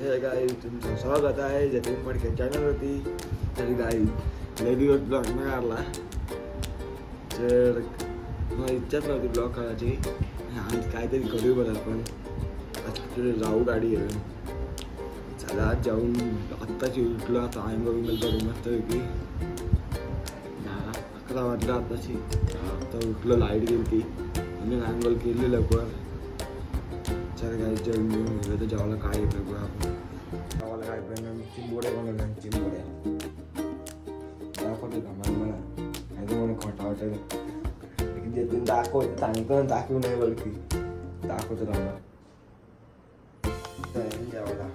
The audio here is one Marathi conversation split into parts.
हे गाई तुमचं स्वागत आहे. जतीन पडके चॅनलवरती. तर गाई लय दिवस ब्लॉग नाही काढला. तर मला इच्छाच नव्हती ब्लॉग करायची आज काहीतरी करू बरं आपण. आज कुठे जाऊ गाडी आहे चला आज जाऊन आत्ताची उठलो. आता आंघोळ बिंगल करू मस्त पैकी. अकरा वाजला आत्ताची. आता उठलो लाइट गेली ती आणि आंघोळ केली लवकर. चल काय जेवण घेऊन गेलो तर जेवायला काय येतं बघा जेवायला काय पण चिंबोड्या बनवल्या चिंबोड्या दाखवते का मला? मला नाही तर मला खोटा वाटेल. जे तुम्ही दाखवत सांगितलं दाखवू नाही बरं की दाखवतो तर जेवायला.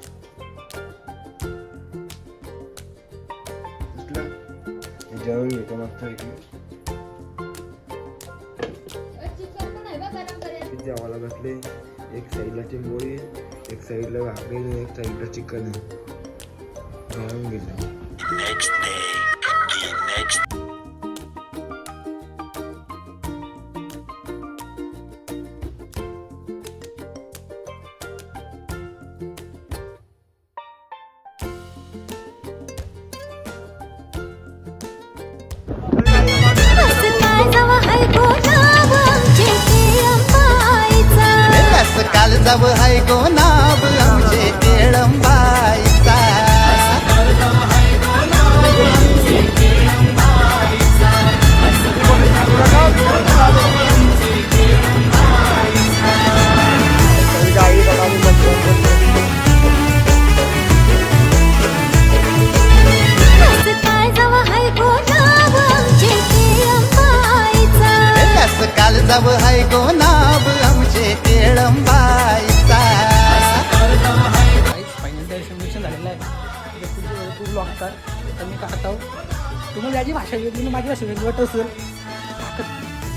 जेवण घेतो मस्त जेवायला बसले. एक साईडला चिंबोळी एक साईडला भाकरी आणि एक साईडला चिकन. आहे जेवण घेतलं जाव हाय गो नाव आमचे केळंबाईचा काल जाव हाय गो नाव आमचे फायनल झालेलं आहे. खूप ब्लॉग तर मी काढतो तुम्हाला याची भाषा वेगळी माझी भाषा वेगळी वाटत असेल.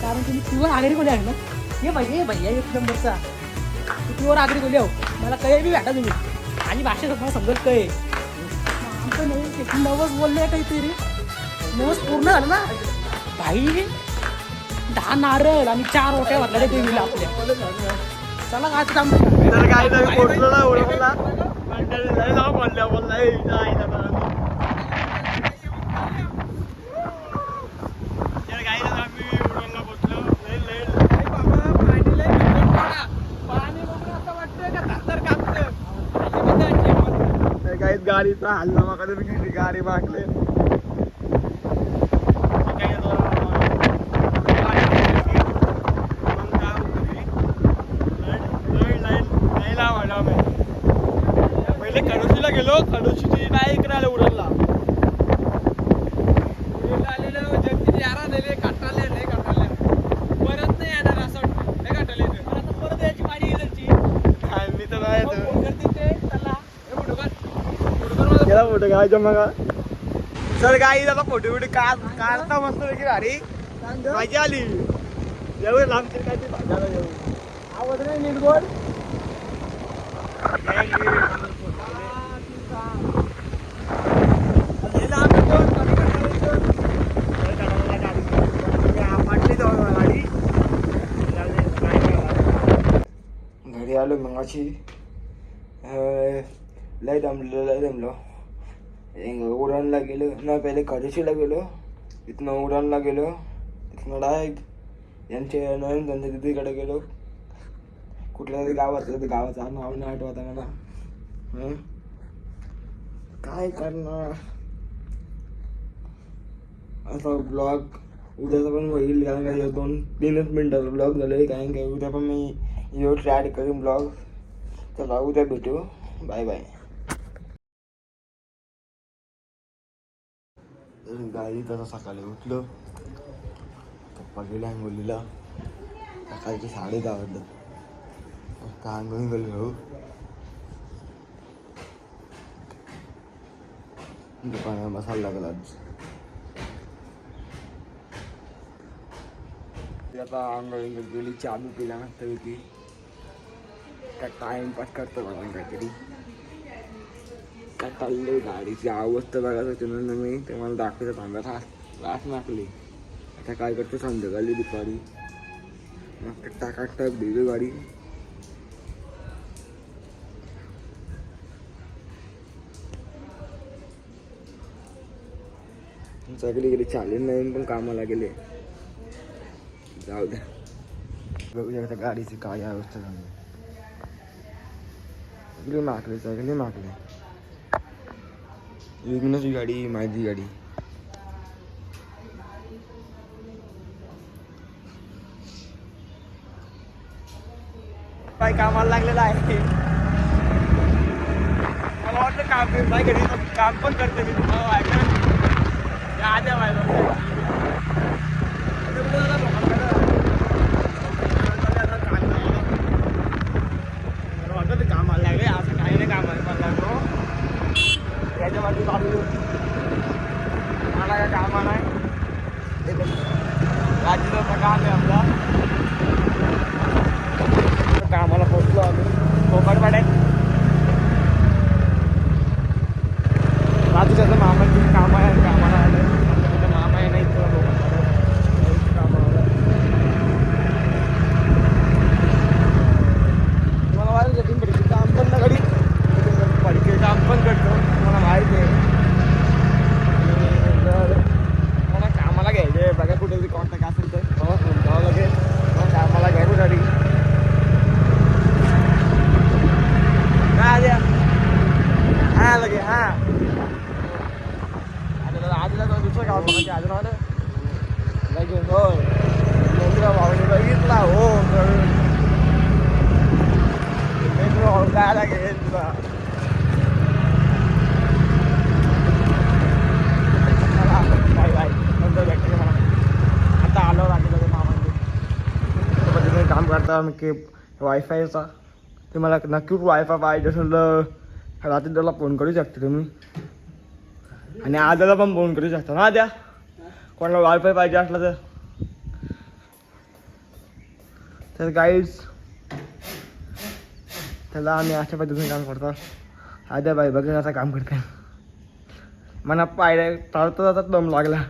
कारण तुम्ही प्युअर आगरी कोणी आहे ना? हे भाई भैया एक नंबरचा. तू प्युअर आगरी कोणी हो. मला काही बी भेटा तुम्ही. आणि भाषा तुम्हाला समजत काय आमचं नवीन एक नवस काहीतरी. नवस पूर्ण झालं ना? भाई दहा नारळ आणि चार ओट्या वाटल्या देवीला आपल्या. चला आज काम तर काय नाही पोटलो ना ओळखला मंडळी म्हणल्या बोलला गाडीचा इथं आहे ना गाडी तर काय नाही, आम्ही उडवला पोचलो. लय, लय, लय बाबा, पाणी लय भिजलं पडा. पाणी बघून असं वाटतंय का थरथर कापतं. तर काय गाडीचा हल्ला मग कधी गेली गाडी मागले काय पहिले खडोशीला गेलो खडोशीची नाही इकडे उडवला आलेलं जगतीने यारा नेले काटाले नाही काटाले परत नाही येणार असं वाटतं नाही काटाले आता परत यायची पाणी येईल त्यांची मी तर नाही गेला फोटो घ्यायचा मग सर काही आता फोटो बिटो काढ काढता मस्त पैकी भारी. मजा आली. एवढं लांबचे काय ते भाजायला येऊ. आवाज नाही नीट बोल. घरी आलो मगाशी अं, लय दमलो लय दमलो. एक उडानला गेलो ना पहिले खडशीला गेलो तिथनं उडानला गेलो तिथनं डायरेक्ट यांच्या नवीन त्यांच्या दिदीकडे गेलो. कुठल्या तरी गावात गावाचं नाव नाही आठवता आहे मला काय करणार? असा ब्लॉग उद्याचा पण होईल कारण का दोन तीनच मिनिटाचा ब्लॉग झाले कारण का उद्या पण मी एवढं ॲड करेन ब्लॉग. चला उद्या भेटू. Bye bye. गाडी तसं सकाळी उठलो. पप्पा गेले अंगोलीला सकाळचे साडे दहा वाजले आता अंगोली गेलो दुकानात बसायला लागला आता अंगोली गेली चहा बी पिला मस्त काय टाइमपास करतो काहीतरी? काय चाललंय गाडीची अवस्था बघायचं ना मी ते मला दाखवायचं थांब्यात हास लाच नाकली आता काय करतो संध्याकाळी दुपारी. मग टाकाट टाक दिली गाडी. सगळी गेली चालेल नाही पण कामाला गेले. जाऊ द्या. बघू शकता गाडीची काय अवस्था झाली. सगळी माकली सगळी माकली विघ्नची गाडी माझी गाडी. काय कामाला लागलेला आहे. मला वाटलं काम नाही घरी काम पण करते मी. तुम्हाला ऐकलं आद्या वाटतं कामाला लागले असं काही नाही कामाला पण लागलो त्याच्यामध्ये चालू मला काय कामा नाही राज्याचा काम आहे आपला कामाला पोचलो आम्ही कोकणपाड्यात राजूच्या मामाची काम आहे कामाला आलं आमच्या मामा आहे नाही इथं कोकणपाड्यात कामाला मला माहिती आहे पिंपरीचं काम पण ना घडी पालिके काम पण करतो मला माहिती आहे आणि जर मला कामाला घ्यायचे बघा कुठे कॉन्टॅक्ट असेल तर मला फोन करावं लागेल मला कामाला घ्यायचं गाडी काय द्या हा लगे हा आजला तो दुसरं गाव बघा अजून आलं लगे हो नंतर भाऊने बघितला हो काय लागेल तुला बाय बाय नंतर भेटते मला आता आलो रात्री मामांचे पद्धतीने की वायफायचा ते मला नक्की वायफाय पाहिजे असेल तर रात्री त्याला फोन करू शकता तुम्ही. आणि आजाला पण फोन करू शकता ना द्या कोणाला वायफाय पाहिजे असला तर. तर गाईड्स त्याला आम्ही अशा पद्धतीने काम करतो. आद्या बाई बघा आता काम करते. मला पायऱ्या चालता जातात दम लागला.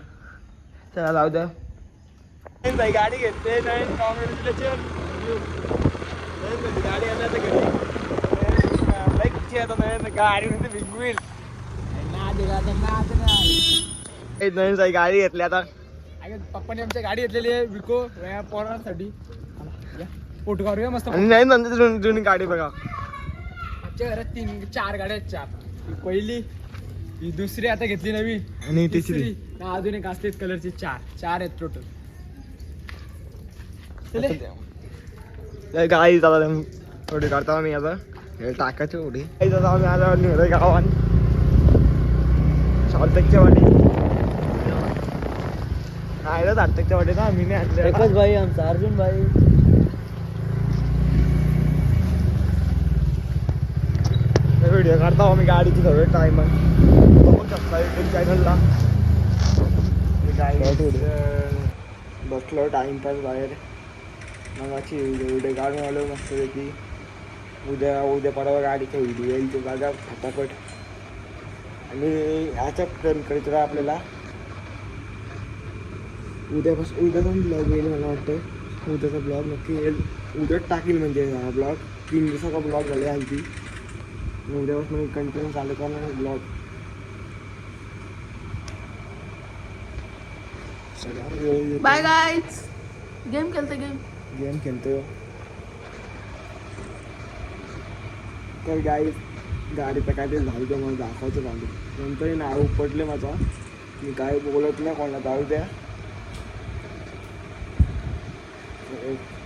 चला जाऊ द्या. गाडी घेते नाही. नवीन साई गाडी घेतली आता. पप्पाने आमच्या गाडी घेतलेली आहे विको पोरांसाठी. फोटो काढूया मस्त. नाही नंतर जुनी जुनी गाडी बघा. आमच्या घरात तीन चार गाड्या आहेत चार. ही पहिली ही दुसरी आता घेतली नवी. आणि तिसरी. अजून एक असलेत कलरचे चार. चार आहेत टोटल गाडी जाता थोडी काढता मी आता. हे टाकायची थोडी. गाडी जाता आम्ही आता निघलोय गावात. सार्थकच्या वाटी नाही रे सार्थकच्या वाटी ना मी नाही आणले. भाई आमचा अर्जुन भाई. व्हिडिओ काढता आम्ही गाडीची सगळं टाइम बघू शकता युट्यूब चॅनलला बसलो टाइमपास बाहेर. मग अशी व्हिडिओ काढून आलो मस्तपैकी. उद्या उद्या परवा गाडीचा व्हिडिओ येईल तो बघा फटाफट. आणि ह्याच्या प्लॅन करायचं का आपल्याला. उद्यापासून उद्या पण ब्लॉग येईल मला वाटतं उद्याचा ब्लॉग नक्की येईल. उद्याच टाकील म्हणजे हा ब्लॉग तीन दिवसाचा ब्लॉग झाले हल्ली उद्यापासून कंटिन्यू चालू करणार ब्लॉग बाय गाईज गेम खेळते गेम गेम खेळतो हो। तर गाडी गाडीचं काय ते झालं ते मला दाखवायचं चालू नंतर नाव उपटले माझा. मी काय बोलत नाही कोणाला जाऊ द्या.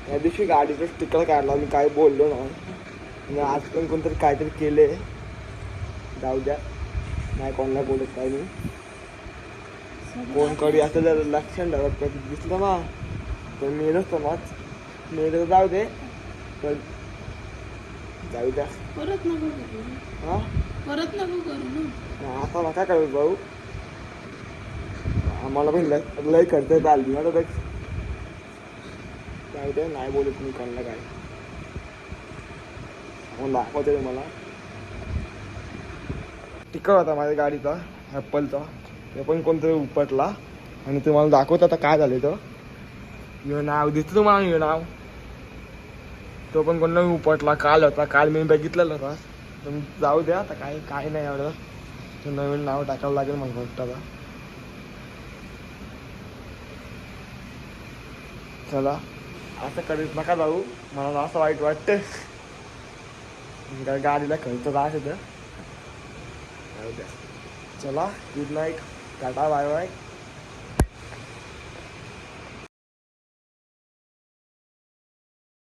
त्या दिवशी गाडीचं स्टिकर काढला मी काय बोललो ना आणि आज पण कोणतरी काहीतरी केले. जाऊ द्या. नाही कोणाला बोलत काय मी. कोण कडी असं जर लक्षात ठेवत कधी दिसलं ना तर मेलच समाज मेलं तर जाऊ दे. पण जाऊ द्या. परत नको करू. हा? परत नको करू ना. आता नका करू भाऊ? आम्हाला पण लय लय खर्च आली ना तर जाऊ द्या नाही बोलत मी कोणाला काय. मग दाखवते मला टिकर होता माझ्या गाडीचा ॲपलचा ते पण कोणतरी उपटला. आणि तुम्हाला दाखवत आता काय झालं तर यो नाव दिसलं तुम्हाला यो नाव? तो पण कोण नवीन उपटला काल होता काल मी बघितलेला होता. तुम्ही जाऊ द्या आता काय काय नाही एवढं. नवीन नाव टाकावं लागेल मला वाटतं चला. असं करीत नका जाऊ. मला असं वाईट वाटतं काय गाडीला खर्च राहत होतं चला. Good night tata bye bye.